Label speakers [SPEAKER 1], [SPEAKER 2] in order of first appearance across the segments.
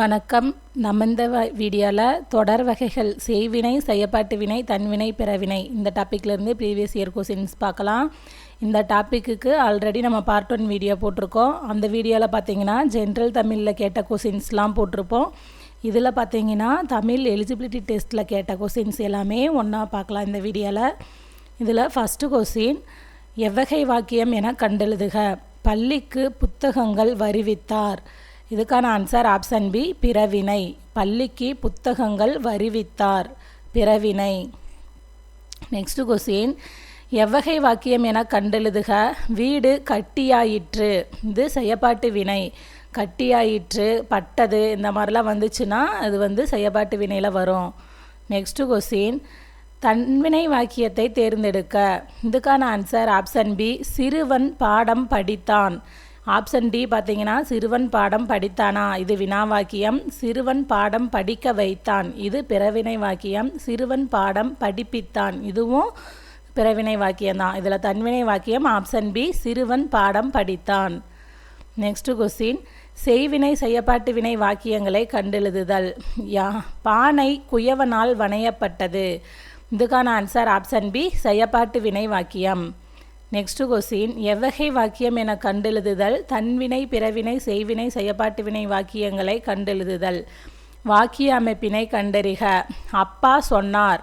[SPEAKER 1] வணக்கம். நம்ம இந்த வீடியோவில் தொடர் வகைகள் செய்வினை செய்யப்பாட்டு வினை தன்வினை பிறவினை. இந்த டாப்பிக்லேருந்து ப்ரீவியஸ் இயர் கொஸ்டின்ஸ் பார்க்கலாம். இந்த டாப்பிக்கு ஆல்ரெடி நம்ம பார்ட் ஒன் வீடியோ போட்டிருக்கோம். அந்த வீடியோவில் பார்த்தீங்கன்னா ஜென்ரல் தமிழில் கேட்ட கொஸ்டின்ஸ்லாம் போட்டிருப்போம். இதில் பார்த்தீங்கன்னா தமிழ் எலிஜிபிலிட்டி டெஸ்ட்டில் கேட்ட கொஸ்டின்ஸ் எல்லாமே ஒன்றா பார்க்கலாம் இந்த வீடியோவில் இதில் ஃபஸ்ட்டு கொஸ்டின் எவ்வகை வாக்கியம் என கண்டெழுதுக. பள்ளிக்கு புத்தகங்கள் வருவித்தார் இதுக்கான ஆன்சர் ஆப்ஷன் பி பிறவினை. பள்ளிக்கு புத்தகங்கள் வருவித்தார். பிறவினை. நெக்ஸ்ட் கொஸ்டின் எவ்வகை வாக்கியம் என கண்டெழுதுக. வீடு கட்டியாயிற்று. இது செய்யப்பாட்டு வினை. கட்டியாயிற்று பட்டது இந்த மாதிரிலாம் வந்துச்சுன்னா அது வந்து செயப்பாட்டு வினையில் வரும். நெக்ஸ்ட்டு கொஸ்டின் தன்வினை வாக்கியத்தை தேர்ந்தெடுக்க. இதுக்கான ஆன்சர் ஆப்ஷன் பி சிறுவன் பாடம் படித்தான். ஆப்ஷன் டி பார்த்தீங்கன்னா சிறுவன் பாடம் படித்தானா? இது வினா வாக்கியம் சிறுவன் பாடம் படிக்க வைத்தான். இது பிறவினை வாக்கியம். சிறுவன் பாடம் படிப்பித்தான். இதுவும் பிறவினை வாக்கியம் தான். இதில் தன்வினை வாக்கியம் ஆப்ஷன் பி சிறுவன் பாடம் படித்தான். நெக்ஸ்ட் கொஸ்டின் செய்வினை செய்யப்பாட்டு வினை வாக்கியங்களை கண்டெழுதுதல். யா பானை குயவனால் வணையப்பட்டது. இதுக்கான ஆன்சர் ஆப்ஷன் பி செய்யப்பாட்டு வினை வாக்கியம். நெக்ஸ்ட் கொஸ்டின் எவ்வகை வாக்கியம் என கண்டெழுதுதல் தன்வினை பிறவினை செய்வினை செய்யப்பாட்டு வினை வாக்கியங்களை கண்டெழுதுதல் வாக்கிய அமைப்பினை கண்டறிக. அப்பா சொன்னார்.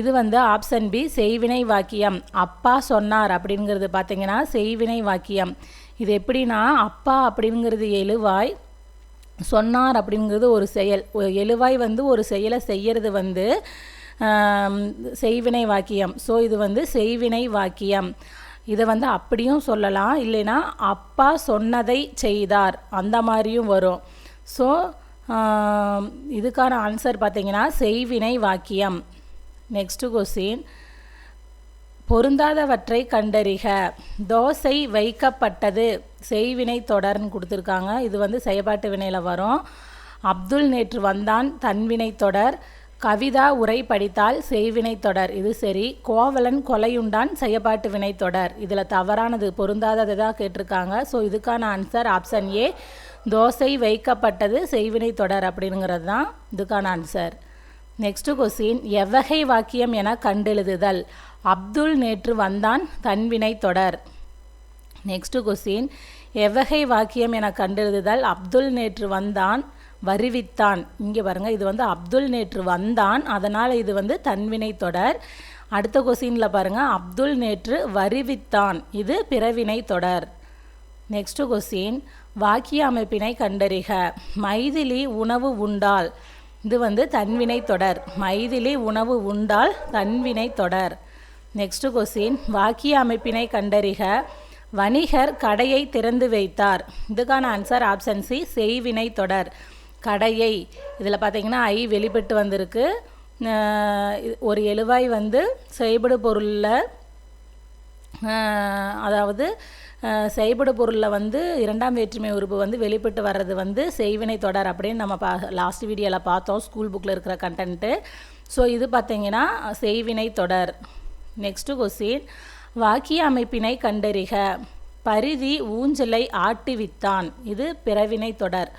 [SPEAKER 1] இது வந்து ஆப்ஷன் பி செய்வினை வாக்கியம். அப்பா சொன்னார் அப்படிங்கிறது பார்த்தீங்கன்னா செய்வினை வாக்கியம். இது எப்படின்னா அப்பா அப்படிங்கிறது எழுவாய் சொன்னார் அப்படிங்கிறது ஒரு செயல். எழுவாய் வந்து ஒரு செயலை செய்யறது வந்து செய்வினை வாக்கியம். ஸோ இது வந்து செய்வினை வாக்கியம். இதை வந்து அப்படியும் சொல்லலாம். இல்லைன்னா அப்பா சொன்னதை செய்தார். அந்த மாதிரியும் வரும். ஸோ இதுக்கான ஆன்சர் பார்த்தீங்கன்னா செய்வினை வாக்கியம். நெக்ஸ்ட்டு கொஸ்டின் பொருந்தாதவற்றை கண்டறிக. தோசை வைக்கப்பட்டது. செய்வினை தொடர்னு கொடுத்துருக்காங்க. இது வந்து செயற்பாட்டு வினையில் வரும். அப்துல் நேற்று வந்தான் தன்வினை தொடர். கவிதா உரை படித்தால் செய்வினை தொடர். இது சரி. கோவலன் கொலையுண்டான் செய்யப்பாட்டு வினை தொடர். இதில் தவறானது பொருந்தாதது தான் கேட்டிருக்காங்க. ஸோ இதுக்கான ஆன்சர் ஆப்ஷன் ஏ தோசை வைக்கப்பட்டது செய்வினை தொடர் அப்படிங்கிறது தான் இதுக்கான ஆன்சர் நெக்ஸ்ட் கொஸ்டின் எவ்வகை வாக்கியம் என கண்டெழுதுதல். அப்துல் நேற்று வந்தான் தன்வினை தொடர். நெக்ஸ்ட் கொஸ்டின் எவ்வகை வாக்கியம் என கண்டெழுதுதல். அப்துல் நேற்று வந்தான் வருவித்தான். இங்கே பாருங்கள் இது வந்து அப்துல் நேற்று வந்தான். அதனால் இது வந்து தன்வினை தொடர். அடுத்த கொஸ்டினில் பாருங்கள் அப்துல் நேற்று வருவித்தான். இது பிறவினை தொடர். நெக்ஸ்ட் கொஸ்டின் வாக்கிய அமைப்பினை கண்டறிக. மைதிலி உணவு உண்டால். இது வந்து தன்வினை தொடர். மைதிலி உணவு உண்டால் தன்வினை தொடர். நெக்ஸ்ட் கொஸ்டின் வாக்கிய அமைப்பினை கண்டறிக. வணிகர் கடையை திறந்து வைத்தார். இதுக்கான ஆன்சர் ஆப்ஷன் சி செய்வினை தொடர். கடையை இதில் பார்த்தீங்கன்னா ஐ வெளிப்பட்டு வந்திருக்கு. ஒரு எழுவாய் வந்து செய்படு பொருளில் அதாவது செய்படு பொருளில் வந்து இரண்டாம் வேற்றுமை உறுப்பு வந்து வெளிப்பட்டு வர்றது வந்து செய்வினை தொடர் அப்படின்னு நம்ம பா லாஸ்ட் வீடியோவில் பார்த்தோம் ஸ்கூல் புக்கில் இருக்கிற கண்டென்ட்டு ஸோ இது பார்த்தீங்கன்னா செய்வினை தொடர். நெக்ஸ்ட்டு கொஸ்டின் வாக்கிய அமைப்பினை கண்டறிக. பரிதி ஊஞ்சலை ஆட்டிவித்தான் இது பிறவினை தொடர்.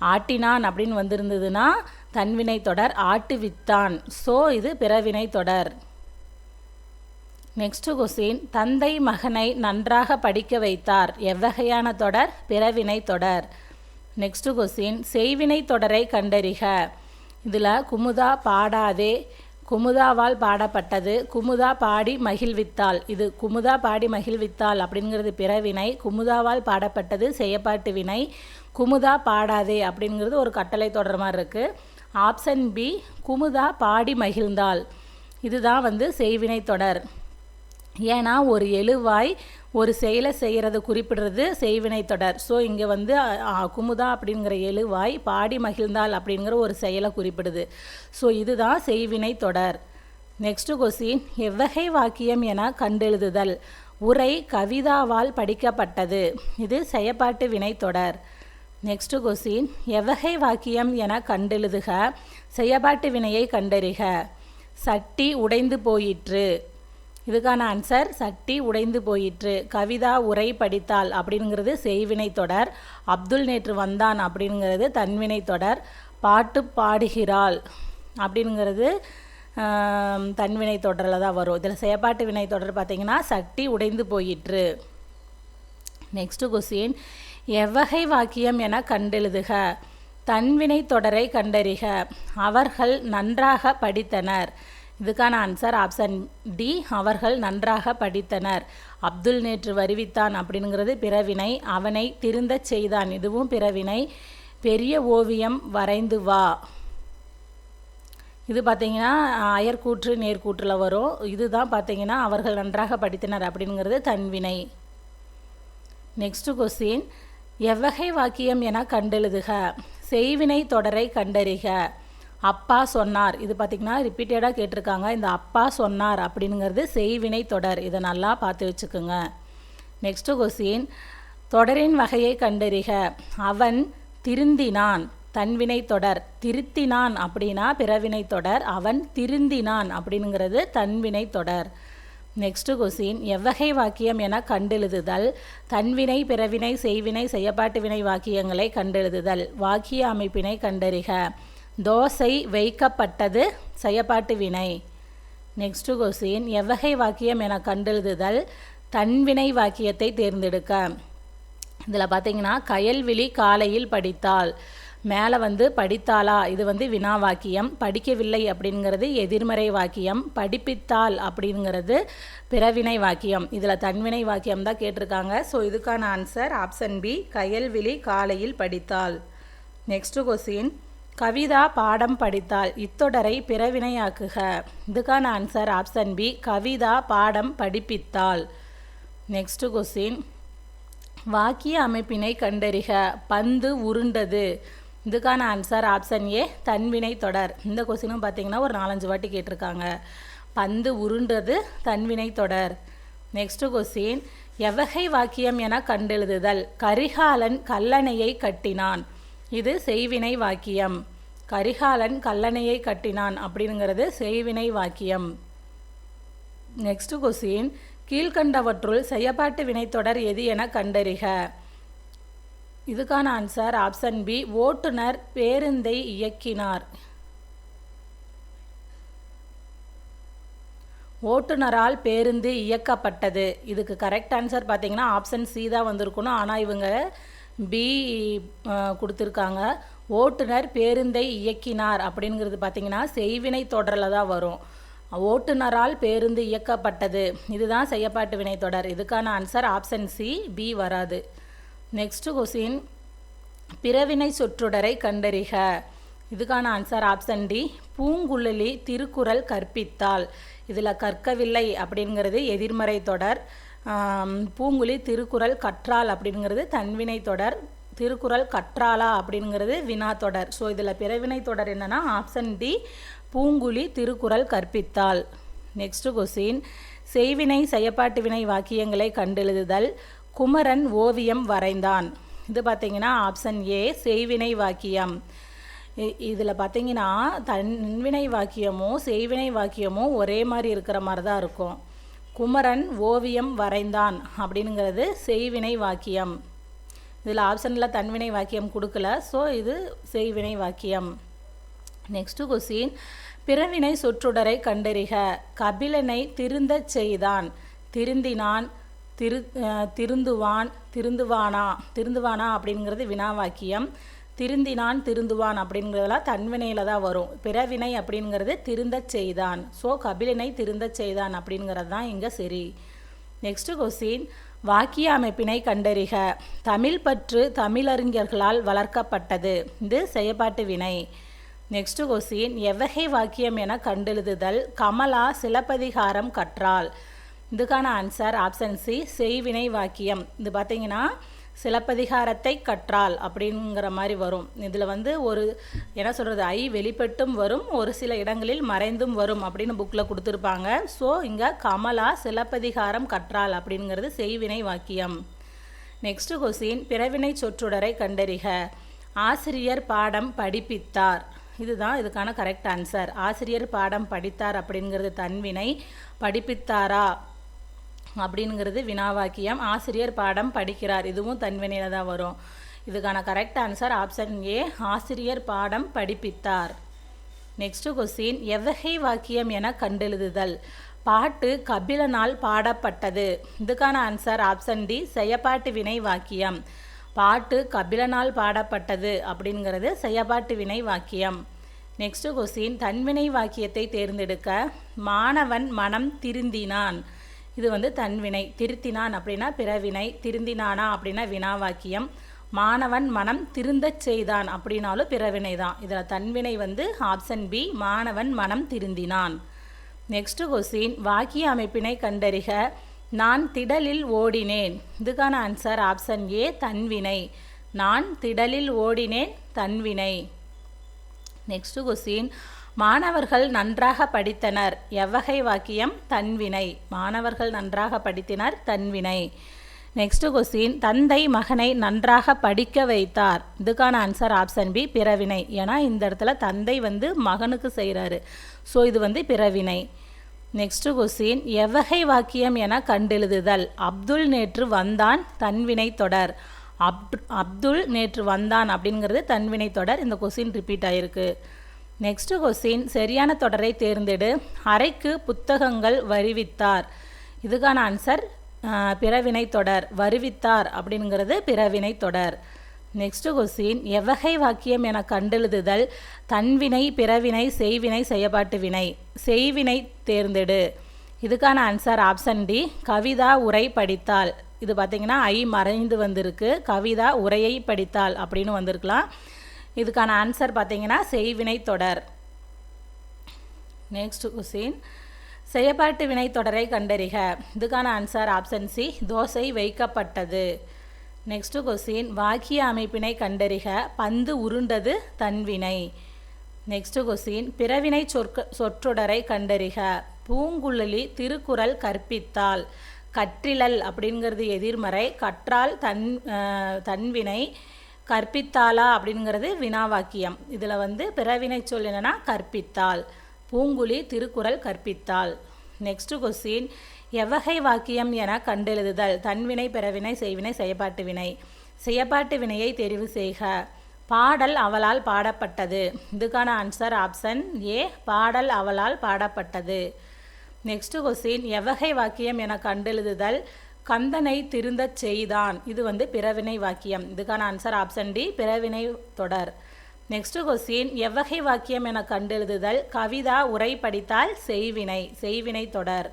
[SPEAKER 1] ஆட்டினான் அப்படின்னு வந்திருந்ததுன்னா தன்வினை தொடர் ஆட்டுவித்தான் ஸோ இது பிறவினை தொடர். நெக்ஸ்ட் கொஸ்டின் தந்தை மகனை நன்றாக படிக்க வைத்தார். எவ்வகையான தொடர்? பிறவினை தொடர். நெக்ஸ்ட் கொஸ்டின் செய்வினை தொடரை கண்டறிக. இதில் குமுதா பாடாதே. குமுதாவால் பாடப்பட்டது. குமுதா பாடி மகிழ்வித்தாள். இது குமுதா பாடி மகிழ்வித்தாள் அப்படிங்கிறது பிறவினை. குமுதாவால் பாடப்பட்டது செய்யப்பாட்டு வினை. குமுதா பாடாதே அப்படிங்கிறது ஒரு கட்டளை தொடர் மாதிரி இருக்குது ஆப்ஷன் பி குமுதா பாடி மகிழ்ந்தாள். இதுதான் வந்து செய்வினை தொடர். ஏன்னா ஒரு எழுவாய் ஒரு செயலை செய்கிறது குறிப்பிடுறது செய்வினை தொடர். ஸோ இங்கே வந்து குமுதா அப்படிங்கிற எழுவாய் பாடி மகிழ்ந்தாள் அப்படிங்கிற ஒரு செயலை குறிப்பிடுது. ஸோ இதுதான் செய்வினை தொடர். நெக்ஸ்ட் கொஸ்டின் எவ்வகை வாக்கியம் என கண்டெழுதுதல். உரை கவிதாவால் படிக்கப்பட்டது. இது செயப்பாட்டு வினை தொடர். நெக்ஸ்ட் கொஸ்டின் எவ்வகை வாக்கியம் என கண்டெழுதுக. செய்யப்பாட்டு வினையை கண்டறிக. சட்டி உடைந்து போயிற்று. இதுக்கான ஆன்சர் சட்டி உடைந்து போயிற்று. கவிதா உரை படித்தாள் அப்படிங்கிறது செய்வினை தொடர். அப்துல் நேற்று வந்தான் அப்படிங்கிறது தன்வினை தொடர். பாட்டு பாடுகிறாள் அப்படிங்கிறது தன்வினை தொடரில் தான் வரும். இதில் செயப்பாட்டு வினை தொடர் பார்த்தீங்கன்னா சட்டி உடைந்து போயிற்று. நெக்ஸ்ட் கொஸ்டின் எவ்வகை வாக்கியம் என கண்டெழுதுக. தன்வினை தொடரை கண்டறிக. அவர்கள் நன்றாக படித்தனர். இதுக்கான ஆன்சர் ஆப்ஷன் டி அவர்கள் நன்றாக படித்தனர். அப்துல் நேற்று வருவித்தான் அப்படிங்கிறது பிறவினை. அவனை திருந்தச் செய்தான். இதுவும் பிறவினை. பெரிய ஓவியம் வரைந்து வா. இது பார்த்தீங்கன்னா அயர்கூற்று நேர்கூற்றில் வரும். இதுதான் பார்த்தீங்கன்னா அவர்கள் நன்றாக படித்தனர் அப்படிங்கிறது தன்வினை. நெக்ஸ்ட் கொஸ்டின் எவ்வகை வாக்கியம் என கண்டெழுதுக. செய்வினை தொடரை கண்டறிக. அப்பா சொன்னார். இது பார்த்திங்கன்னா ரிப்பீட்டடாக கேட்டிருக்காங்க. இந்த அப்பா சொன்னார் அப்படிங்கிறது செய்வினை தொடர். இதை நல்லா பார்த்து வச்சுக்கோங்க. நெக்ஸ்ட்டு கொஸ்டின் தொடரின் வகையை கண்டறிக. அவன் திருந்தினான் தன்வினை தொடர். திருத்தினான் அப்படின்னா பிறவினை தொடர். அவன் திருந்தினான் அப்படிங்கிறது தன்வினை தொடர். நெக்ஸ்ட் கொஸ்டின் எவ்வகை வாக்கியம் என கண்டெழுதுதல். தன்வினை பிறவினை செய்வினை செய்யப்பாட்டு வினை வாக்கியங்களை கண்டெழுதுதல். வாக்கிய அமைப்பினை கண்டறிக. தோசை வைக்கப்பட்டது செய்யப்பாட்டு வினை நெக்ஸ்ட் கொஸ்டின் எவ்வகை வாக்கியம் என கண்டெழுதுதல். தன்வினை வாக்கியத்தை தேர்ந்தெடுக்க. இதில் பார்த்தீங்கன்னா கயல்விழி காலையில் படித்தாள் மேலே வந்து படித்தாளா? இது வந்து வினா வாக்கியம். படிக்கவில்லை அப்படிங்கிறது எதிர்மறை வாக்கியம். படிப்பித்தாள் அப்படிங்கிறது பிறவினை வாக்கியம். இதில் தன்வினை வாக்கியம் தான் கேட்டிருக்காங்க. ஸோ இதுக்கான ஆன்சர் ஆப்ஷன் பி கயல்விழி காலையில் படித்தாள். நெக்ஸ்ட் கொஸ்டின் கவிதா பாடம் படித்தாள். இத்தொடரை பிறவினையாக்குக. இதுக்கான ஆன்சர் ஆப்ஷன் பி கவிதா பாடம் படிப்பித்தாள். நெக்ஸ்ட் கொஸ்டின் வாக்கிய அமைப்பினை கண்டறிக. பந்து உருண்டது. இதுக்கான ஆன்சர் ஆப்ஷன் ஏ தன்வினை தொடர். இந்த கொஸ்டினும் பார்த்தீங்கன்னா ஒரு நாலஞ்சு வாட்டி கேட்டிருக்காங்க. பந்து உருண்டது தன்வினை தொடர். நெக்ஸ்ட் கொஸ்டின் எவகை வாக்கியம் என கண்டெழுதுதல். கரிகாலன் கல்லணையை கட்டினான். இது செய்வினை வாக்கியம். கரிகாலன் கல்லணையை கட்டினான் அப்படிங்கிறது செய்வினை வாக்கியம். நெக்ஸ்ட் கொஸ்டின் கீழ்கண்டவற்றுள் செய்யப்பாட்டு வினைத்தொடர் எது என கண்டறிக. இதுக்கான ஆன்சர் ஆப்ஷன் பி ஓட்டுநர் பேருந்தை இயக்கினார். ஓட்டுநரால் பேருந்து இயக்கப்பட்டது. இதுக்கு கரெக்ட் ஆன்சர் பார்த்தீங்கன்னா ஆப்ஷன் சி தான் வந்திருக்கணும். ஆனால் இவங்க பி கொடுத்துருக்காங்க. ஓட்டுநர் பேருந்தை இயக்கினார் அப்படிங்கிறது பார்த்தீங்கன்னா செய்வினை தொடரில் தான் வரும். ஓட்டுநரால் பேருந்து இயக்கப்பட்டது. இதுதான் செய்யப்பாட்டு வினைத்தொடர். இதுக்கான ஆன்சர் ஆப்ஷன் சி பி வராது. நெக்ஸ்ட் கொஸ்டின் பிறவினை சொற்றொடரை கண்டறிக. இதுக்கான answer option D Poonguzhali Thirukkural கற்பித்தாள். இதில் கற்கவில்லை அப்படிங்கிறது எதிர்மறை தொடர். பூங்குழி திருக்குறள் கற்றால் அப்படிங்கிறது தன்வினை தொடர். திருக்குறள் கற்றாளா அப்படிங்கிறது வினா தொடர். ஸோ இதில் பிறவினை தொடர் என்னென்னா ஆப்ஷன் டி பூங்குழி திருக்குறள் கற்பித்தாள். நெக்ஸ்ட் கொஸ்டின் செய்வினை செயப்பாட்டு வினை வாக்கியங்களை கண்டெழுதுதல். குமரன் ஓவியம் வரைந்தான். இது பார்த்திங்கன்னா ஆப்ஷன் ஏ செய்வினை வாக்கியம். இதில் பார்த்தீங்கன்னா தன்வினை வாக்கியமும் செய்வினை வாக்கியமும் ஒரே மாதிரி இருக்கிற மாதிரி தான் இருக்கும். குமரன் ஓவியம் வரைந்தான் அப்படிங்கிறது செய்வினை வாக்கியம். இதில் ஆப்ஷனில் தன்வினை வாக்கியம் கொடுக்கல. ஸோ இது செய்வினை வாக்கியம். நெக்ஸ்ட் கொஸ்டின் பிறவினை சொற்றொடரை கண்டறிக. கபிலனை திருந்தச் செய்தான். திருந்தினான். திரு திருந்துவான் திருந்துவானா திருந்துவானா அப்படிங்கிறது வினா வாக்கியம் திருந்தினான் திருந்துவான் அப்படிங்கிறதெல்லாம் தன்வினையில் தான் வரும். பிறவினை அப்படிங்கிறது திருந்தச் செய்தான். ஸோ கபிலினை திருந்தச் செய்தான் அப்படிங்கிறது தான் இங்கே சரி நெக்ஸ்ட் கொஸ்டின் வாக்கிய அமைப்பினை கண்டறிக. தமிழ் பற்று தமிழறிஞர்களால் வளர்க்கப்பட்டது. இது செயற்பாட்டு வினை. நெக்ஸ்ட் கொஸ்டின் எவ்வகை வாக்கியம் என கண்டெழுதுதல். கமலா சிலப்பதிகாரம் கற்றாள். இதுக்கான ஆன்சர் ஆப்ஷன் சி செய்வினை வாக்கியம். இது பார்த்தீங்கன்னா சிலப்பதிகாரத்தை கற்றாள் அப்படிங்கிற மாதிரி வரும். இதில் வந்து ஒரு என்ன சொல்கிறது ஐ வெளிப்பட்டும் வரும் ஒரு சில இடங்களில் மறைந்தும் வரும் அப்படின்னு புக்கில் கொடுத்துருப்பாங்க. ஸோ இங்கே கமலா சிலப்பதிகாரம் கற்றால் அப்படிங்கிறது செய்வினை வாக்கியம். நெக்ஸ்ட் கொஸ்டின் பிறவினை சொற்றொடரை கண்டறிக. ஆசிரியர் பாடம் படிப்பித்தார். இதுதான் இதுக்கான கரெக்ட் ஆன்சர் ஆசிரியர் பாடம் படித்தார் அப்படிங்கிறது தன்வினை. படிப்பித்தாரா? அப்படிங்கிறது வினாவாக்கியம். ஆசிரியர் பாடம் படிக்கிறார். இதுவும் தன்வினையில் தான் வரும். இதுக்கான கரெக்ட் ஆன்சர் ஆப்ஷன் ஏ ஆசிரியர் பாடம் படிப்பித்தார். நெக்ஸ்ட் கொஸ்டின் எவ்வகை வாக்கியம் என கண்டெழுதுதல். பாட்டு கபிலனால் பாடப்பட்டது. இதுக்கான ஆன்சர் ஆப்ஷன் டி செயப்பாட்டு வினை வாக்கியம். பாட்டு கபிலனால் பாடப்பட்டது அப்படிங்கிறது செயப்பாட்டு வினை வாக்கியம். நெக்ஸ்ட் கொஸ்டின் தன்வினை வாக்கியத்தை தேர்ந்தெடுக்க மாணவன் மனம் திருந்தினான். இது வந்து தன்வினை திருத்தினான் அப்படின்னா பிறவினை திருந்தினானா அப்படின்னா வினாவாக்கியம். மாணவன் மனம் திருந்தச் செய்தான் அப்படின்னாலும் பிறவினை தான். இதில் தன்வினை வந்து ஆப்ஷன் பி மாணவன் மனம் திருந்தினான். நெக்ஸ்ட் கொஸ்டின் வாக்கிய அமைப்பினை கண்டறிக. நான் திடலில் ஓடினேன். இதுக்கான ஆன்சர் ஆப்ஷன் ஏ தன்வினை நான் திடலில் ஓடினேன் தன்வினை நெக்ஸ்ட் கொஸ்டின் மாணவர்கள் நன்றாக படித்தனர். எவ்வகை வாக்கியம்? தன்வினை மாணவர்கள் நன்றாக படித்தனர் தன்வினை நெக்ஸ்ட் கொஸ்டின் தந்தை மகனை நன்றாக படிக்க வைத்தார். இதுக்கான ஆன்சர் ஆப்ஷன் பி பிறவினை. ஏன்னா இந்த இடத்துல தந்தை வந்து மகனுக்கு செய்கிறாரு ஸோ இது வந்து பிறவினை. நெக்ஸ்ட் கொஸ்டின் எவ்வகை வாக்கியம் என கண்டெழுதுதல். அப்துல் நேற்று வந்தான் தன்வினை தொடர். அப் அப்துல் நேற்று வந்தான் அப்படிங்கிறது தன்வினை தொடர். இந்த கொஸ்டின் ரிப்பீட் ஆயிருக்கு. நெக்ஸ்ட் கொஸ்டின் சரியான தொடரை தேர்ந்தெடு. அறைக்கு புத்தகங்கள் வருவித்தார். இதுக்கான ஆன்சர் பிறவினை தொடர் வருவித்தார் அப்படிங்கிறது பிறவினை தொடர். நெக்ஸ்ட் கொஸ்டின் எவ்வகை வாக்கியம் என கண்டெழுதுதல் தன்வினை பிறவினை செய்வினை செய்யப்பாட்டு வினை. செய்வினை தேர்ந்தெடு. இதுக்கான ஆன்சர் ஆப்ஷன் டி கவிதா உரை படித்தால் இது பார்த்திங்கன்னா ஐ மறைந்து வந்திருக்கு. கவிதா உரையை படித்தால் அப்படின்னு வந்திருக்கலாம். இதுக்கான ஆன்சர் பார்த்தீங்கன்னா செய்வினை தொடர். நெக்ஸ்ட் கொஸ்டின் செயப்பாட்டு வினை தொடரை கண்டறிக. இதுக்கான ஆன்சர் ஆப்ஷன் சி தோசை வைக்கப்பட்டது. நெக்ஸ்ட் கொஸ்டின் வாக்கிய அமைப்பினை கண்டறிக. பந்து உருண்டது தன்வினை நெக்ஸ்ட் கொஸ்டின் பிறவினை சொற்க சொற்றொடரை கண்டறிக. பூங்குழலி திருக்குறள் கற்பித்தால் கற்றிழல் அப்படிங்கிறது எதிர்மறை கற்றால் தன் தன்வினை கற்பித்தாளா அப்படிங்கிறது வினாவாக்கியம். இதில் வந்து பிறவினை சொல் என்னென்னா கற்பித்தாள். பூங்குழி திருக்குறள் கற்பித்தாள். நெக்ஸ்ட் கொஸ்டின் எவ்வகை வாக்கியம் என கண்டெழுதுதல். தன்வினை பிறவினை செய்வினை செயப்பாட்டு வினை. செயப்பாட்டு வினையை தெரிவு செய்க. பாடல் அவளால் பாடப்பட்டது. இதுக்கான ஆன்சர் ஆப்ஷன் ஏ பாடல் அவளால் பாடப்பட்டது. நெக்ஸ்ட் கொஸ்டின் எவ்வகை வாக்கியம் என கண்டெழுதுதல். கந்தனை திருந்தச் செய்தான். இது வந்து பிறவினை வாக்கியம். இதுக்கான ஆன்சர் ஆப்ஷன் டி பிறவினை தொடர். நெக்ஸ்ட் கொஸ்டின் எவ்வகை வாக்கியம் என கண்டெழுதுதல் கவிதா உரை படித்தால் செய்வினை செய்வினை தொடர்.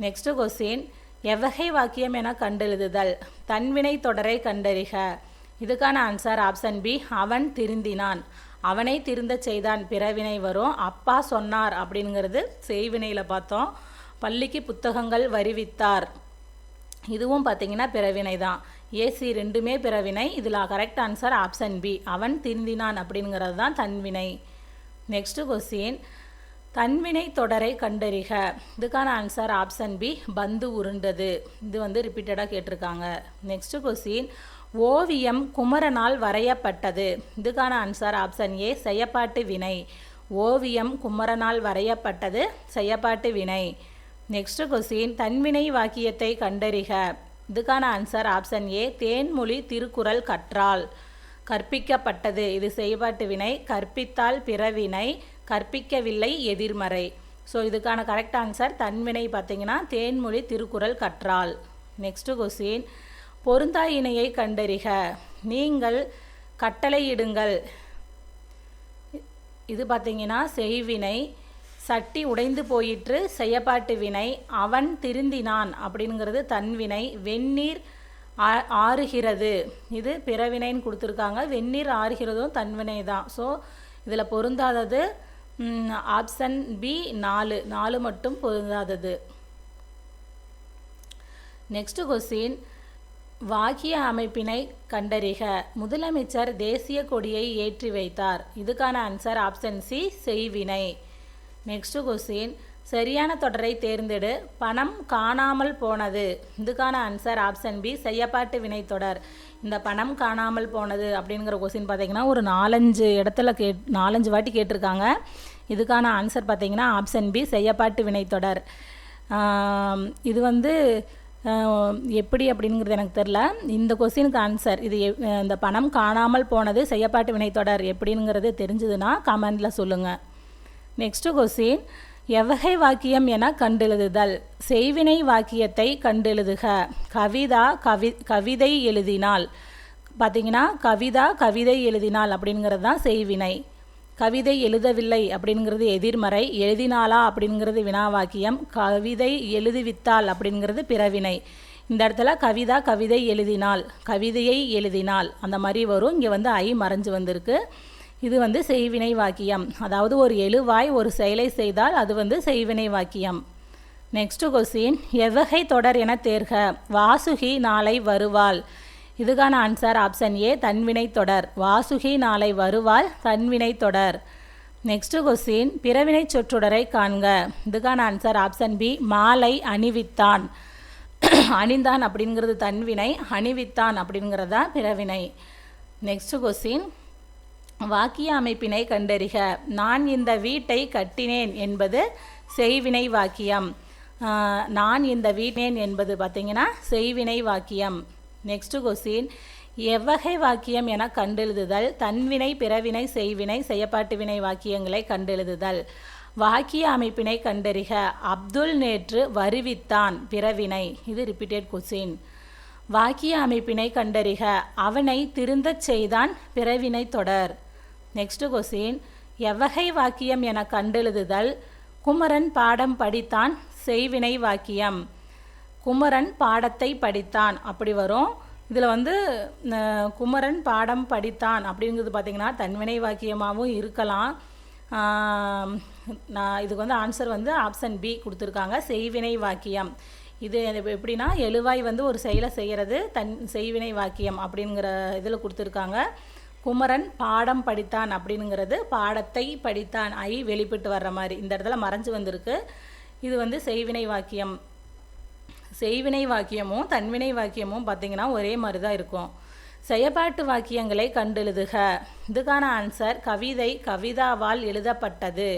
[SPEAKER 1] நெக்ஸ்ட் கொஸ்டின் எவ்வகை வாக்கியம் என கண்டெழுதுதல் தன்வினை தொடரை கண்டறிக. இதுக்கான ஆன்சர் ஆப்ஷன் பி அவன் திருந்தினான். அவனை திருந்த செய்தான் பிறவினை வரும். அப்பா சொன்னார் அப்படிங்கிறது செய்வினையில் பார்த்தோம். பள்ளிக்கு புத்தகங்கள் வருவித்தார். இதுவும் பார்த்தீங்கன்னா பிறவினை தான். ஏசி ரெண்டுமே பிறவினை. இதில் கரெக்ட் ஆன்சர் ஆப்ஷன் பி அவன் திருந்தினான் அப்படிங்கிறது தான் தன்வினை. நெக்ஸ்ட்டு கொஸ்டின் தன்வினை தொடரை கண்டறிக. இதுக்கான ஆன்சர் ஆப்ஷன் பி பந்து உருண்டது. இது வந்து ரிப்பீட்டடாக கேட்டிருக்காங்க. நெக்ஸ்ட் கொஸ்டின் ஓவியம் குமரனால் வரையப்பட்டது. இதுக்கான ஆன்சர் ஆப்ஷன் ஏ செய்யப்பாட்டு வினை. ஓவியம் குமரனால் வரையப்பட்டது செய்யப்பாட்டு வினை. நெக்ஸ்ட் கொஸ்டின் தன்வினை வாக்கியத்தை கண்டறிக. இதுக்கான answer option A Thenmozhi Thirukkural கற்றால். கற்பிக்கப்பட்டது. இது செய்பாட்டு வினை. கற்பித்தால் பிறவினை. கற்பிக்கவில்லை எதிர்மறை. ஸோ இதுக்கான கரெக்ட் ஆன்சர் தன்வினை பார்த்தீங்கன்னா தேன்மொழி திருக்குறள் கற்றால். நெக்ஸ்ட் கொஸ்டின் பொருந்தா இணையை கண்டறிக. நீங்கள் கட்டளையிடுங்கள். இது பார்த்தீங்கன்னா செய்வினை. சட்டி உடைந்து போயிற்று செய்யப்பாட்டு வினை அவன் திருந்தினான் அப்படிங்கிறது தன்வினை வெந்நீர் ஆறுகிறது. இது பிறவினைன்னு கொடுத்துருக்காங்க. வெந்நீர் ஆறுகிறதும் தன்வினை தான். ஸோ இதில் பொருந்தாதது ஆப்ஷன் பி நாலு. நாலு மட்டும் பொருந்தாதது. நெக்ஸ்ட் கொஸ்டின் வாக்கிய அமைப்பினை கண்டறிக. முதலமைச்சர் தேசிய கொடியை ஏற்றி வைத்தார். இதுக்கான ஆன்சர் ஆப்ஷன் சி செய்வினை. நெக்ஸ்ட் கொஸ்டின் சரியான தொடரை தேர்ந்தெடு பணம் காணாமல் போனது. இதுக்கான ஆன்சர் ஆப்ஷன் பி செய்யப்பாட்டு வினைத்தொடர் இந்த பணம் காணாமல் போனது அப்படிங்கிற கொஸ்டின் பார்த்தீங்கன்னா ஒரு நாலஞ்சு இடத்துல கேட் நாலஞ்சு வாட்டி கேட்டிருக்காங்க. இதுக்கான ஆன்சர் பார்த்தீங்கன்னா ஆப்ஷன் பி செய்யப்பாட்டு வினைத்தொடர் இது வந்து எப்படி அப்படிங்கிறது எனக்கு தெரில இந்த கொஸ்டினுக்கு ஆன்சர் இது எ- இந்த பணம் காணாமல் போனது செய்யப்பாட்டு வினைத்தொடர் எப்படிங்கிறது தெரிஞ்சதுன்னா கமெண்டில் சொல்லுங்கள் நெக்ஸ்ட்டு கொஸ்டின் எவ்வகை வாக்கியம் என கண்டெழுதுதல். செய்வினை வாக்கியத்தை கண்டெழுதுக. கவிதா கவி கவிதை எழுதினாள் பார்த்தீங்கன்னா கவிதா கவிதை எழுதினாள் அப்படிங்கிறது தான் செய்வினை. கவிதை எழுதவில்லை அப்படிங்கிறது எதிர்மறை. எழுதினாளா அப்படிங்கிறது வினாவாக்கியம். கவிதை எழுதுவித்தாள் அப்படிங்கிறது பிறவினை. இந்த இடத்துல கவிதா கவிதை எழுதினாள் கவிதையை எழுதினாள் அந்த மாதிரி வரும். இங்கே வந்து ஐ மறைஞ்சு வந்திருக்கு. இது வந்து செய்வினை வாக்கியம் அதாவது ஒரு எழுவாய் ஒரு செயலை செய்தால் அது வந்து செய்வினை வாக்கியம் நெக்ஸ்ட் கொஸ்டின் எவ்வகை தொடர் என தேர்க. வாசுகி நாளை வருவாள். இதுக்கான ஆன்சர் ஆப்ஷன் ஏ தன்வினை தொடர். வாசுகி நாளை வருவாள் தன்வினை தொடர். நெக்ஸ்ட் கொஸ்டின் பிறவினை சொற்றொடரை காண்க. இதுக்கான ஆன்சர் ஆப்ஷன் பி மாலை அணிவித்தான். அணிந்தான் அப்படிங்கிறது தன்வினை அணிவித்தான் அப்படிங்கிறது தான் பிறவினை. நெக்ஸ்ட் கொஸ்டின் வாக்கிய அமைப்பினை கண்டறிக. நான் இந்த வீட்டை கட்டினேன் என்பது செய்வினை வாக்கியம். நான் இந்த வீட்டேன் என்பது பார்த்தீங்கன்னா செய்வினை வாக்கியம். நெக்ஸ்ட் கொஸ்டின் எவ்வகை வாக்கியம் என கண்டெழுதுதல் தன்வினை பிறவினை செய்வினை செய்யப்பாட்டு வினை வாக்கியங்களை கண்டெழுதுதல். வாக்கிய அமைப்பினை கண்டறிக. அப்துல் நேற்று வருவித்தான் பிறவினை. இது ரிப்பீட்டட் கொஸ்டின் வாக்கிய அமைப்பினை கண்டறிக. அவனை திருந்தச் செய்தான் பிறவினை தொடர். நெக்ஸ்ட் கொஸ்டின் எவ்வகை வாக்கியம் என கண்டெழுதுதல். குமரன் பாடம் படித்தான் செய்வினை வாக்கியம். குமரன் பாடத்தை படித்தான். அப்படி வரும். இதில் வந்து குமரன் பாடம் படித்தான் அப்படிங்கிறது பார்த்தீங்கன்னா தன்வினை வாக்கியமாகவும் இருக்கலாம். நான் இதுக்கு வந்து ஆன்சர் வந்து ஆப்ஷன் பி கொடுத்துருக்காங்க. செய்வினை வாக்கியம். இது எப்படின்னா எழுவாய் வந்து ஒரு செயலை செய்கிறது தன் செய்வினை வாக்கியம் அப்படிங்கிற இதில் கொடுத்துருக்காங்க. குமரன் பாடம் படித்தான் அப்படிங்கிறது பாடத்தை படித்தான் ஐ வெளிப்பட்டு வர்ற மாதிரி. இந்த இடத்துல மறைஞ்சு வந்திருக்கு. இது வந்து செய்வினை வாக்கியம். செய்வினை வாக்கியமும் தன்வினை வாக்கியமும் பார்த்திங்கன்னா ஒரே மாதிரி தான் இருக்கும். செயப்பாட்டு வாக்கியங்களை கண்டெழுதுக. இதுக்கான ஆன்சர் கவிதை கவிதாவால் எழுதப்பட்டது.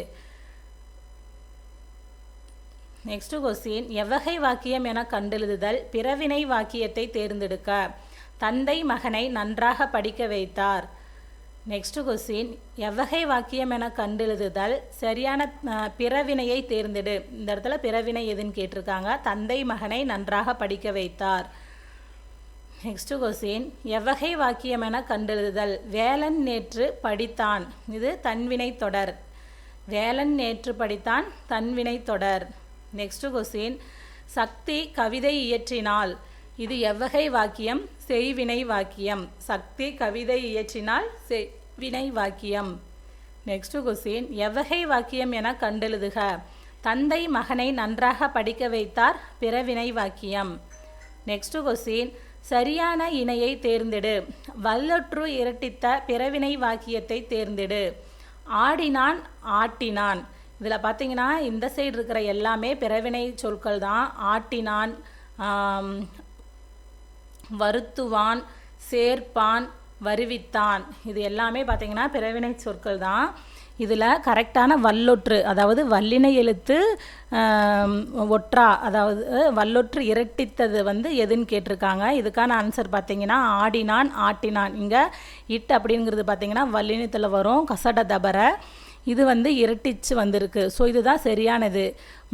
[SPEAKER 1] நெக்ஸ்ட் கொஸ்டின் எவ்வகை வாக்கியம் என கண்டெழுதுதல் பிறவினை வாக்கியத்தை தேர்ந்தெடுக்க. தந்தை மகனை நன்றாக படிக்க வைத்தார். நெக்ஸ்ட் கொஸ்டின் எவ்வகை வாக்கியம் என கண்டெழுதுதல் சரியான பிறவினையை தேர்ந்தெடு. இந்த இடத்துல பிறவினை எதுன்னு கேட்டிருக்காங்க. தந்தை மகனை நன்றாக படிக்க வைத்தார். நெக்ஸ்ட் கொஸ்டின் எவ்வகை வாக்கியம் என கண்டெழுதுதல். வேலன் நேற்று படித்தான். இது தன்வினை தொடர். வேலன் நேற்று படித்தான் தன்வினை தொடர். நெக்ஸ்ட் கொஸ்டின் சக்தி கவிதை இயற்றினாள் இது எவ்வகை வாக்கியம்? செய்வினை வாக்கியம். சக்தி கவிதை இயற்றினால் செய்வினை வாக்கியம். நெக்ஸ்ட் கொஸ்டின் எவ்வகை வாக்கியம் என கண்டெழுதுக. தந்தை மகனை நன்றாக படிக்க வைத்தார் பிறவினை வாக்கியம். நெக்ஸ்ட் கொஸ்டின் சரியான இணையை தேர்ந்தெடு. வல்லொற்று இரட்டித்த பிறவினை வாக்கியத்தை தேர்ந்தெடு. ஆடினான் ஆட்டினான். இதில் பார்த்தீங்கன்னா இந்த சைடு இருக்கிற எல்லாமே பிறவினை சொற்கள் தான் ஆட்டினான் வருத்துவான் சேர்ப்பான் வருவித்தான். இது எல்லாமே பார்த்தீங்கன்னா பிறவினை சொற்கள் தான். இதில் கரெக்டான வல்லொற்று அதாவது வல்லினை எழுத்து ஒற்றா அதாவது வல்லொற்று இரட்டித்தது வந்து எதுன்னு கேட்டிருக்காங்க. இதுக்கான ஆன்சர் பார்த்தீங்கன்னா ஆடினான் ஆட்டினான். இங்கே இட் அப்படிங்கிறது பார்த்தீங்கன்னா வல்லினத்தில் வரும் கசட தபர. இது வந்து இரட்டிச்சு வந்திருக்கு. ஸோ இதுதான் சரியானது.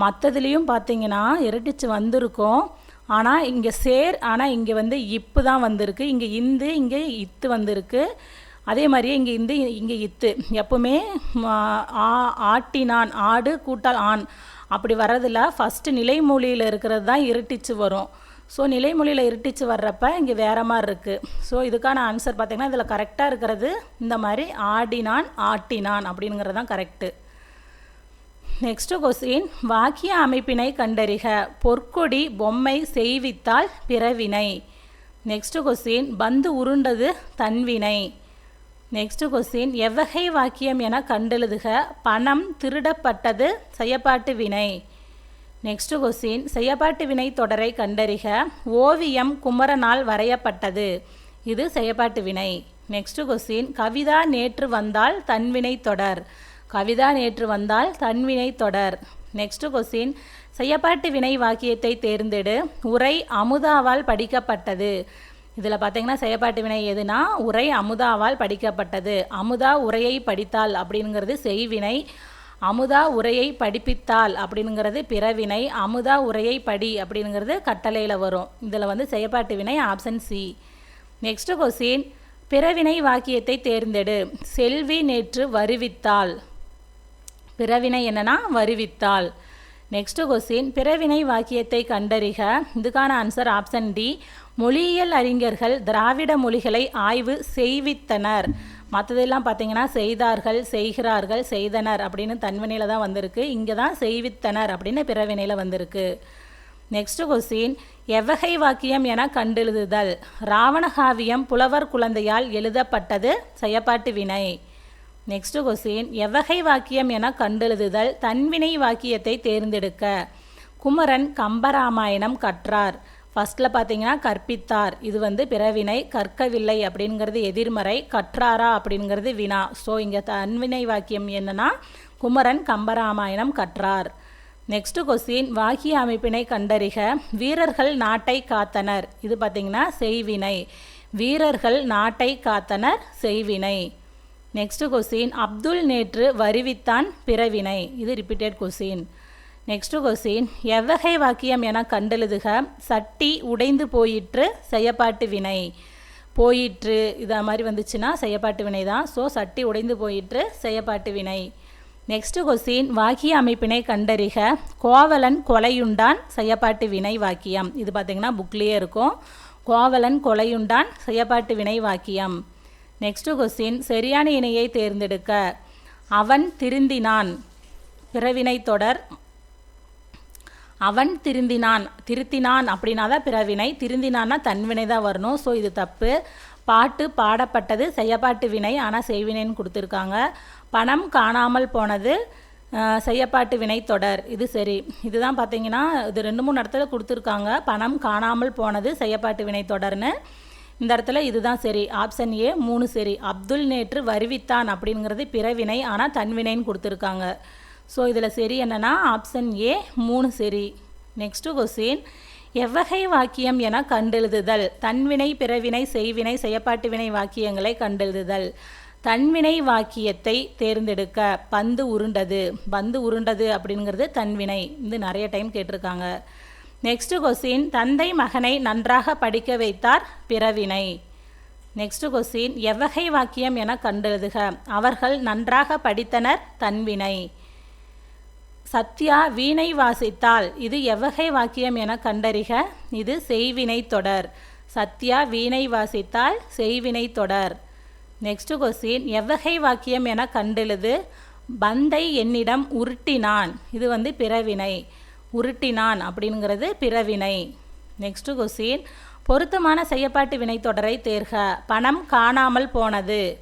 [SPEAKER 1] மற்றதுலேயும் பார்த்தீங்கன்னா இரட்டிச்சு வந்திருக்கும். ஆனால் இங்கே சேர் ஆனால் இங்கே வந்து இப்பு தான் வந்திருக்கு. இங்கே இந்து இங்கே இத்து வந்திருக்கு. அதே மாதிரியே இங்கே இந்து இங்கே இத்து. எப்பவுமே ஆ ஆட்டினான் ஆடு கூட்டால் ஆண். அப்படி வர்றதில் ஃபஸ்ட்டு நிலைமொழியில் இருக்கிறது தான் இருட்டிச்சு வரும். ஸோ நிலைமொழியில் இருட்டிச்சு வர்றப்ப இங்கே வேற மாதிரி இருக்குது ஸோ இதுக்கான ஆன்சர் பார்த்திங்கன்னா இதில் கரெக்டாக இருக்கிறது இந்த மாதிரி ஆடினான் ஆட்டினான் அப்படிங்கிறது தான் கரெக்டு நெக்ஸ்ட் கொஸ்டின் வாக்கிய அமைப்பினை கண்டறிக. பொற்கொடி பொம்மை செய்வித்தால் பிறவினை. நெக்ஸ்ட் கொஸ்டின் பந்து உருண்டது தன்வினை. நெக்ஸ்ட் கொஸ்டின் எவ்வகை வாக்கியம் என கண்டெழுதுக. பணம் திருடப்பட்டது செய்யப்பாட்டு வினை. நெக்ஸ்ட் கொஸ்டின் செய்யப்பாட்டு வினை தொடரை கண்டறிக. ஓவியம் குமரனால் வரையப்பட்டது. இது செயப்பாட்டு வினை. நெக்ஸ்ட் கொஸ்டின் கவிதா நேற்று வந்தால் தன்வினை தொடர். கவிதா நேற்று வந்தால் தன்வினை தொடர். நெக்ஸ்ட் கொஸ்டின் செய்யப்பாட்டு வினை வாக்கியத்தை தேர்ந்தெடு. உரை அமுதாவால் படிக்கப்பட்டது. இதில் பார்த்தீங்கன்னா செய்யப்பாட்டு வினை எதுனா உரை அமுதாவால் படிக்கப்பட்டது. அமுதா உரையை படித்தால் அப்படிங்கிறது செய்வினை. அமுதா உரையை படிப்பித்தால் அப்படிங்கிறது பிறவினை. அமுதா உரையை படி அப்படிங்கிறது கட்டளையில் வரும். இதில் வந்து செய்யப்பாட்டு வினை ஆப்ஷன் சி நெக்ஸ்ட் கொஸ்டின் பிறவினை வாக்கியத்தை தேர்ந்தெடு. செல்வி நேற்று வருவித்தாள். பிறவினை என்னன்னா வருவித்தாள். நெக்ஸ்ட் கொஸ்டின் பிறவினை வாக்கியத்தை கண்டறிக. இதுக்கான ஆன்சர் ஆப்ஷன் டி மொழியியல் அறிஞர்கள் திராவிட மொழிகளை ஆய்வு செய்வித்தனர். மற்றதெல்லாம் பார்த்தீங்கன்னா செய்தார்கள் செய்கிறார்கள் செய்தனர் அப்படின்னு தன்வினையில் தான் வந்திருக்கு. இங்கே தான் செய்வித்தனர் அப்படின்னு பிறவினையில் வந்திருக்கு. நெக்ஸ்ட் கொஸ்டின் எவ்வகை வாக்கியம் என கண்டெழுதுதல். ராவணகாவியம் புலவர் குழந்தையால் எழுதப்பட்டது. செய்யப்பாட்டு வினை. நெக்ஸ்ட் கொஸ்டின் எவ்வகை வாக்கியம் என கண்டெழுதுதல் தன்வினை வாக்கியத்தை தேர்ந்தெடுக்க. குமரன் கம்பராமாயணம் கற்றார். ஃபஸ்ட்டில் பார்த்தீங்கன்னா கற்பித்தார். இது வந்து பிறவினை கற்கவில்லை அப்படிங்கிறது எதிர்மறை கற்றாரா அப்படிங்கிறது வினா. ஸோ இங்கே தன்வினை வாக்கியம் என்னன்னா குமரன் கம்பராமாயணம் கற்றார். நெக்ஸ்ட் கொஸ்டின் வாக்கிய அமைப்பினை கண்டறிக. வீரர்கள் நாட்டை காத்தனர். இது பார்த்திங்கன்னா செய்வினை. வீரர்கள் நாட்டை காத்தனர் செய்வினை. நெக்ஸ்ட் கொஸ்டின் அப்துல் நேற்று வருவித்தான் பிறவினை. இது ரிப்பீட்டட் கொஸ்டின் நெக்ஸ்ட் கொஸ்டின் எவ்வகை வாக்கியம் என கண்டெழுதுக. சட்டி உடைந்து போயிற்று செய்யப்பாட்டு வினை. போயிற்று இதை மாதிரி வந்துச்சுன்னா செய்யப்பாட்டு வினை தான். ஸோ சட்டி உடைந்து போயிற்று செய்யப்பாட்டு வினை. நெக்ஸ்ட் கொஸ்டின் வாக்கிய அமைப்பினை கண்டறிக. கோவலன் கொலையுண்டான் செய்யப்பாட்டு வினை வாக்கியம். இது பார்த்திங்கன்னா புக்லேயே இருக்கும். கோவலன் கொலையுண்டான் செய்யப்பாட்டு வினை வாக்கியம். நெக்ஸ்ட் கொஸ்டின் சரியான இணையை தேர்ந்தெடுக்க. அவன் திருந்தினான். பிறவினை தொடர். அவன் திருந்தினான். திருத்தினான் அப்படின்னா தான் பிறவினை. திருந்தினான்னா தன்வினை தான் வரணும். ஸோ இது தப்பு. பாட்டு பாடப்பட்டது செய்யப்பாட்டு வினை. ஆனால் செய்வினைன்னு கொடுத்துருக்காங்க. பணம் காணாமல் போனது செய்யப்பாட்டு வினை தொடர். இது சரி. இதுதான் பார்த்தீங்கன்னா இது ரெண்டு மூணு இடத்துல கொடுத்துருக்காங்க. பணம் காணாமல் போனது செய்யப்பாட்டு வினை தொடர்னு. இந்த இடத்துல இதுதான் சரி. ஆப்ஷன் ஏ மூணு சரி. அப்துல் நேற்று வருவித்தான் அப்படிங்கிறது பிறவினை ஆனால் தன்வினைன்னு கொடுத்துருக்காங்க. ஸோ இதில் சரி என்னென்னா ஆப்ஷன் ஏ மூணு சரி. நெக்ஸ்ட்டு கொஸ்டின் எவ்வகை வாக்கியம் என கண்டெழுதுதல். தன்வினை பிறவினை செய்வினை செயப்பாட்டு வினை வாக்கியங்களை கண்டெழுதுதல். தன்வினை வாக்கியத்தை தேர்ந்தெடுக்க பந்து உருண்டது. பந்து உருண்டது அப்படிங்கிறது தன்வினை. இது நிறைய டைம் கேட்டிருக்காங்க. நெக்ஸ்ட் கொஸ்டின் தந்தை மகனை நன்றாக படிக்க வைத்தார் பிறவினை. நெக்ஸ்ட் கொஸ்டின் எவ்வகை வாக்கியம் என கண்டெழுதுக. அவர்கள் நன்றாக படித்தனர் தன்வினை. சத்யா வீணை வாசித்தால் இது எவ்வகை வாக்கியம் என கண்டறிக. இது செய்வினை தொடர். சத்யா வீணை வாசித்தால் செய்வினை தொடர். நெக்ஸ்ட் கொஸ்டின் எவ்வகை வாக்கியம் என கண்டெழுது. பந்தை என்னிடம் உருட்டினான். இது வந்து பிறவினை. உருட்டினான் அப்படிங்கிறது பிறவினை. நெக்ஸ்ட்டு கொஸ்டின் பொருத்தமான செய்யப்பாட்டு வினைத்தொடரை தொடரை தேர்க. பணம் காணாமல் போனது.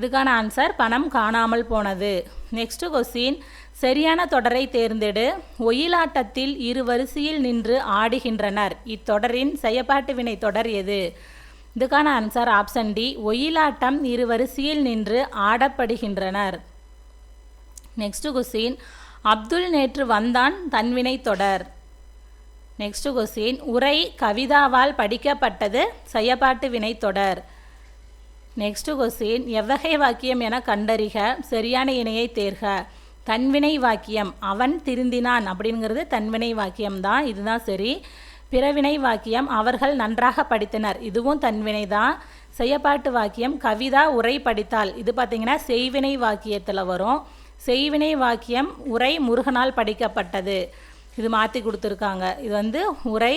[SPEAKER 1] இதுக்கான ஆன்சர் பணம் காணாமல் போனது. நெக்ஸ்ட் கொஸ்டின் சரியான தொடரை தேர்ந்தெடு. ஒயிலாட்டத்தில் இரு வரிசையில் நின்று ஆடுகின்றனர். இத்தொடரின் செயப்பாட்டு வினை தொடர் எது? இதுக்கான ஆன்சர் ஆப்ஷன் டி ஒயிலாட்டம் இரு வரிசையில் நின்று ஆடப்படுகின்றனர். நெக்ஸ்ட் கொஸ்டின் அப்துல் நேற்று வந்தான் தன்வினை தொடர். நெக்ஸ்ட் கொஸ்டின் உரை கவிதாவால் படிக்கப்பட்டது செய்யப்பாட்டு வினை தொடர். நெக்ஸ்ட் கொஸ்டின் எவ்வகை வாக்கியம் என கண்டறிக சரியான இணையை தேர்க. தன்வினை வாக்கியம் அவன் திருந்தினான் அப்படிங்கிறது தன்வினை வாக்கியம் தான் இதுதான் சரி. பிறவினை வாக்கியம் அவர்கள் நன்றாக படித்தனர் இதுவும் தன்வினை தான். செய்யப்பாட்டு வாக்கியம் கவிதா உரை படித்தால் இது பார்த்திங்கன்னா செய்வினை வாக்கியத்தில் வரும். செய்வினை வாக்கியம் உரை முருகனால் படிக்கப்பட்டது. இது மாற்றி கொடுத்துருக்காங்க. இது வந்து உரை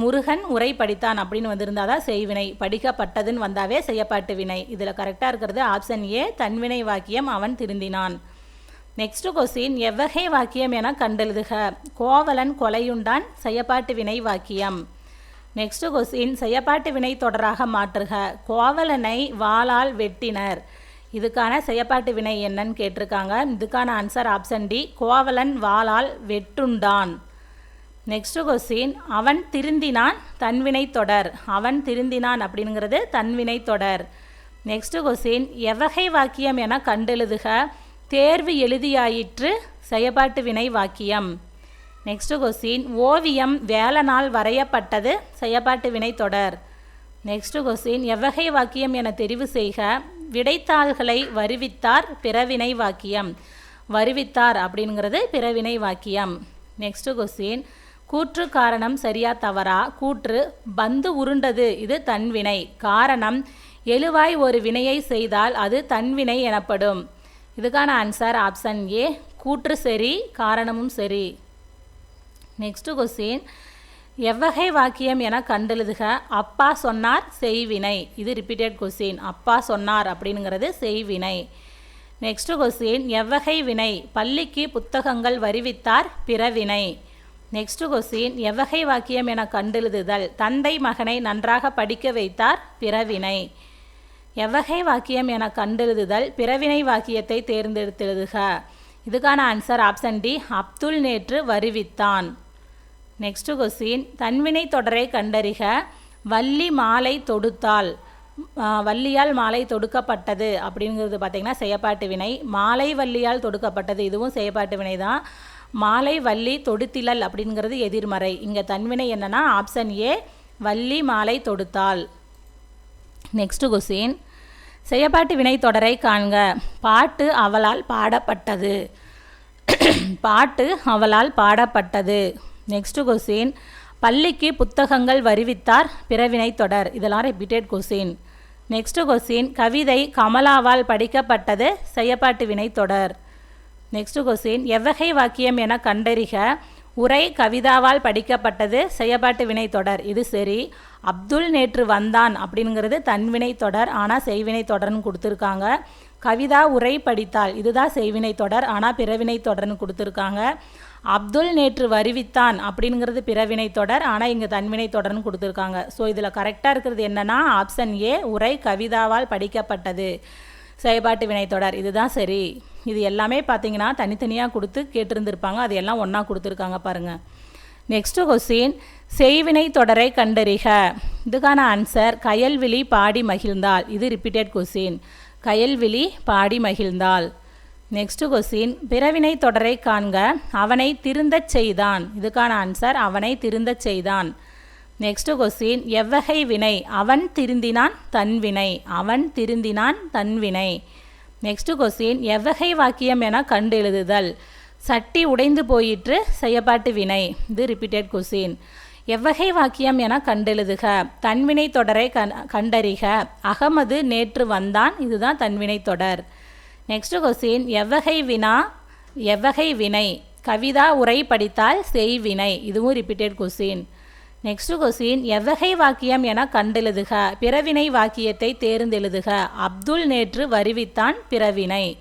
[SPEAKER 1] முருகன் உரை படித்தான் அப்படின்னு வந்திருந்தால் தான் செய்வினை. படிக்கப்பட்டதுன்னு வந்தாவே செய்யப்பாட்டு வினை. இதில் கரெக்டாக இருக்கிறது ஆப்ஷன் ஏ தன்வினை வாக்கியம் அவன் திருந்தினான். நெக்ஸ்ட் கொஸ்டின் எவ்வகை வாக்கியம் என கண்டெழுதுக. கோவலன் கொலையுண்டான் செய்யப்பாட்டு வினை வாக்கியம். நெக்ஸ்ட் கொஸ்டின் செய்யப்பாட்டு வினை தொடராக மாற்றுக. கோவலனை வாளால் வெட்டினர். இதுக்கான செயப்பாட்டு வினை என்னன்னு கேட்டிருக்காங்க. இதுக்கான ஆன்சர் ஆப்ஷன் டி கோவலன் வாளால் வெட்டுண்டான். நெக்ஸ்ட் கொஸ்டின் அவன் திருந்தினான் தன்வினை தொடர். அவன் திருந்தினான் அப்படிங்கிறது தன்வினை தொடர். நெக்ஸ்ட் கொஸ்டின் எவ்வகை வாக்கியம் என கண்டெழுதுக. தேர்வு எழுதியாயிற்று செயப்பாட்டு வினை வாக்கியம். நெக்ஸ்ட் கொஸ்டின் ஓவியம் வேலனால் வரையப்பட்டது செயப்பாட்டு வினை தொடர். நெக்ஸ்ட் கொஸ்டின் எவ்வகை வாக்கியம் என தெரிவு செய்க. விடைத்தாள்களை வருவித்தார் பிறவினை வாக்கியம். வருவித்தார் அப்படிங்கிறது பிறவினை வாக்கியம். நெக்ஸ்ட் கொஸ்டின் கூற்று காரணம் சரியா தவறா? கூற்று பந்து உருண்டது இது தன்வினை காரணம் எழுவாய் ஒரு வினையை செய்தால் அது தன்வினை எனப்படும். இதுக்கான ஆன்சர் ஆப்ஷன் ஏ கூற்று சரி காரணமும் சரி. நெக்ஸ்ட் கொஸ்டின் எவ்வகை வாக்கியம் என கண்டெழுதுக. அப்பா சொன்னார் செய்வினை. இது ரிப்பீட்டட் கொஸ்டின் அப்பா சொன்னார் அப்படிங்கிறது செய்வினை. நெக்ஸ்ட் கொஸ்டின் எவ்வகை வினை? பள்ளிக்கு புத்தகங்கள் வருவித்தார் பிறவினை. நெக்ஸ்ட் கொஸ்டின் எவ்வகை வாக்கியம் என கண்டெழுதுதல். தந்தை மகனை நன்றாக படிக்க வைத்தார் பிறவினை. எவ்வகை வாக்கியம் என கண்டெழுதுதல். பிறவினை வாக்கியத்தை தேர்ந்தெடுத்தெழுதுக. இதுக்கான ஆன்சர் ஆப்ஷன் டி அப்துல் நேற்று வருவித்தான். நெக்ஸ்ட் கொஸ்டின் தன்வினை தொடரை கண்டறிக வள்ளி மாலை தொடுத்தால் வள்ளியால் மாலை தொடுக்கப்பட்டது அப்படிங்கிறது பார்த்திங்கன்னா செயப்பாட்டு வினை மாலை வள்ளியால் தொடுக்கப்பட்டது இதுவும் செயப்பாட்டு வினை தான் மாலை வள்ளி தொடுத்திலல் அப்படிங்கிறது எதிர்மறை இங்கே தன்வினை என்னன்னா ஆப்ஷன் ஏ வள்ளி மாலை தொடுத்தால் நெக்ஸ்ட் கொஸ்டின் செயப்பாட்டு வினை தொடரை காண்க பாட்டு அவளால் பாடப்பட்டது பாட்டு அவளால் பாடப்பட்டது நெக்ஸ்ட் கொஸ்டின் பள்ளிக்கு புத்தகங்கள் வருவித்தார் பிறவினை தொடர். இதெல்லாம் ரிப்பீட்டட் கொஸ்டின் நெக்ஸ்ட் கொஸ்டின் கவிதை கமலாவால் படிக்கப்பட்டது செய்யப்பாட்டு வினை தொடர். நெக்ஸ்ட் கொஸ்டின் எவ்வகை வாக்கியம் என கண்டறிக. உரை கவிதாவால் படிக்கப்பட்டது செய்யப்பாட்டு வினை தொடர். இது சரி. அப்துல் நேற்று வந்தான் அப்படிங்கிறது தன்வினை தொடர் ஆனால் செய்வினை தொடர்னு கொடுத்துருக்காங்க. கவிதா உரை படித்தால் இதுதான் செய்வினை தொடர் ஆனால் பிறவினை தொடர்னு கொடுத்துருக்காங்க. அப்துல் நேற்று வருவித்தான் அப்படிங்கிறது பிறவினை தொடர் ஆனால் இங்கே தன்வினை தொடர்னு கொடுத்துருக்காங்க. ஸோ இதில் கரெக்டாக இருக்கிறது என்னென்னா ஆப்ஷன் ஏ உரை கவிதாவால் படிக்கப்பட்டது. செயல்பாட்டு வினைத்தொடர் இதுதான் சரி. இது எல்லாமே பார்த்தீங்கன்னா தனித்தனியாக கொடுத்து கேட்டிருந்திருப்பாங்க. அது எல்லாம் ஒன்றா கொடுத்துருக்காங்க பாருங்கள் நெக்ஸ்ட்டு கொஸ்டின் செய்வினை தொடரை கண்டறிக. இதுக்கான ஆன்சர் கயல்விழி பாடி மகிழ்ந்தாள். இது ரிப்பீட்டட் கொஸ்டின் கயல்விழி பாடி மகிழ்ந்தாள். நெக்ஸ்ட் கொஸ்டின் பிறவினை தொடரை காண்க. அவனை திருந்தச் செய்தான். இதுக்கான ஆன்சர் அவனை திருந்தச் செய்தான். நெக்ஸ்ட் கொஸ்டின் எவ்வகை வினை? அவன் திருந்தினான் தன்வினை அவன் திருந்தினான் தன்வினை நெக்ஸ்ட் கொஸ்டின் எவ்வகை வாக்கியம் என கண்டு எழுதுதல் சட்டி உடைந்து போயிற்று செய்யப்பாட்டு வினை. இது ரிப்பீட்டட் கொஸ்டின் எவ்வகை வாக்கியம் என கண்டெழுதுக. தன்வினை தொடரை கண் கண்டறிக. அகமது நேற்று வந்தான். இதுதான் தன்வினை தொடர். நெக்ஸ்ட் கொஸ்டின் எவ்வகை வினா எவ்வகை வினை? கவிதா உரை படித்தால் செய்வினை இதுவும் ரிப்பீட்டட் கொஸ்டின் நெக்ஸ்ட் கொஸ்டின் எவ்வகை வாக்கியம் என கண்டெழுதுக. பிறவினை வாக்கியத்தை தேர்ந்தெழுதுக. அப்துல் நேற்று வருவித்தான் பிறவினை.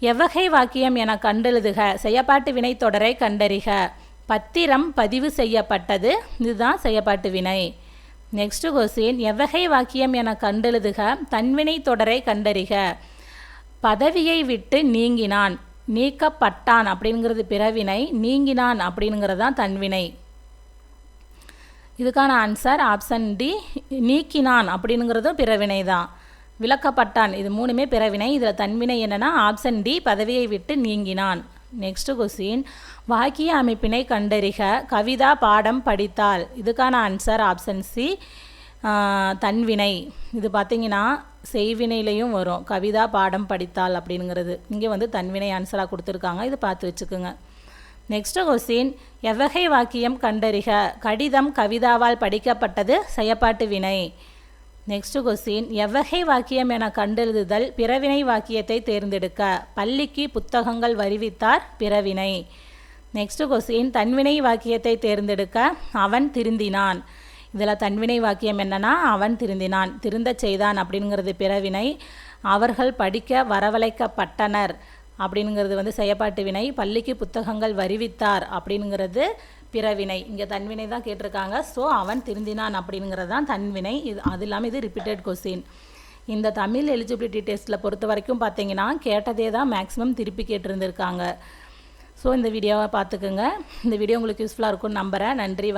[SPEAKER 1] எவ்வகை வாக்கியம் என கண்டெழுதுக. செயப்பாட்டு வினை தொடரை கண்டறிக. பத்திரம் பதிவு செய்யப்பட்டது. இதுதான் செயப்பாட்டு வினை. நெக்ஸ்ட் கொஸ்டின் எவ்வகை வாக்கியம் என கண்டெழுதுக. தன்வினை தொடரை கண்டறிக. பதவியை விட்டு நீங்கினான். நீக்கப்பட்டான் அப்படிங்கிறது பிறவினை நீங்கினான் அப்படிங்கிறது தான் தன்வினை இதுக்கான ஆன்சர் ஆப்ஷன் டி நீக்கினான் அப்படிங்கிறதும் பிறவினை தான் விளக்கப்பட்டான் இது மூணுமே பிறவினை. இதில் தன்வினை என்னென்னா ஆப்ஷன் டி பதவியை விட்டு நீங்கினான். நெக்ஸ்ட் கொஸ்டின் வாக்கிய அமைப்பினை கண்டறிக கவிதா பாடம் படித்தால் இதுக்கான ஆன்சர் ஆப்ஷன் சி தன்வினை. இது பார்த்தீங்கன்னா செய்வினையிலையும் வரும். கவிதா பாடம் படித்தால் அப்படிங்கிறது. இங்கே வந்து தன்வினை ஆன்சராக கொடுத்துருக்காங்க. இது பார்த்து வச்சுக்கோங்க. நெக்ஸ்ட் கொஸ்டின் எவ்வகை வாக்கியம் கண்டறிக. கடிதம் கவிதாவால் படிக்கப்பட்டது செயப்பாட்டு வினை. நெக்ஸ்ட் கொஸ்டின் எவ்வகை வாக்கியம் என கண்டெழுதுதல் பிறவினை வாக்கியத்தை தேர்ந்தெடுக்க. பள்ளிக்கு புத்தகங்கள் வருவித்தார் பிறவினை. நெக்ஸ்ட் கொஸ்டின் தன்வினை வாக்கியத்தை தேர்ந்தெடுக்க அவன் திருந்தினான். இதில் தன்வினை வாக்கியம் என்னன்னா அவன் திருந்தினான் திருந்தச் செய்தான் அப்படிங்கிறது பிறவினை அவர்கள் படிக்க வரவழைக்கப்பட்டனர் அப்படிங்கிறது வந்து செயப்பாட்டு வினை பள்ளிக்கு புத்தகங்கள் வருவித்தார் அப்படிங்கிறது பிறவினை. இங்கே தன்வினை தான் கேட்டிருக்காங்க. ஸோ அவன் திருந்தினான் அப்படிங்கிறது தான் தன்வினை. இது அது இல்லாமல் இது ரிப்பீட்டட் கொஸ்டின் இந்த தமிழ் எலிஜிபிலிட்டி டெஸ்ட்டில் பொறுத்த வரைக்கும் பார்த்தீங்கன்னா கேட்டதே தான் மேக்ஸிமம் திருப்பி கேட்டிருந்திருக்காங்க. ஸோ இந்த வீடியோவை பார்த்துக்குங்க. இந்த வீடியோ உங்களுக்கு யூஸ்ஃபுல்லாக இருக்கும்னு நம்புகிறேன் நன்றி